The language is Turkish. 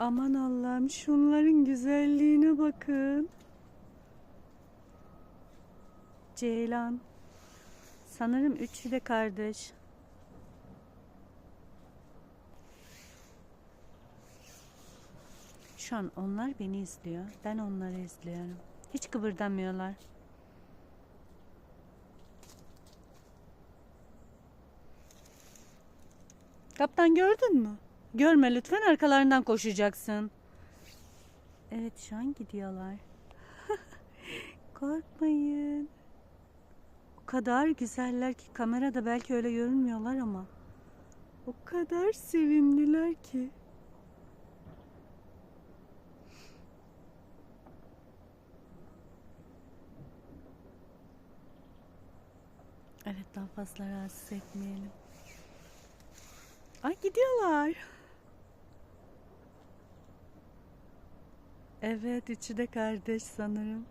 Aman Allah'ım şunların güzelliğine bakın. Ceylan. Sanırım üçü de kardeş. Şu an onlar beni izliyor. Ben onları izliyorum. Hiç kıpırdamıyorlar. Kaptan gördün mü? Görme lütfen arkalarından koşacaksın. Evet şu an gidiyorlar. Korkmayın. O kadar güzeller ki kamerada belki öyle görünmüyorlar ama. O kadar sevimliler ki. Evet daha fazla rahatsız etmeyelim. Ay gidiyorlar. Evet üçü de kardeş sanırım.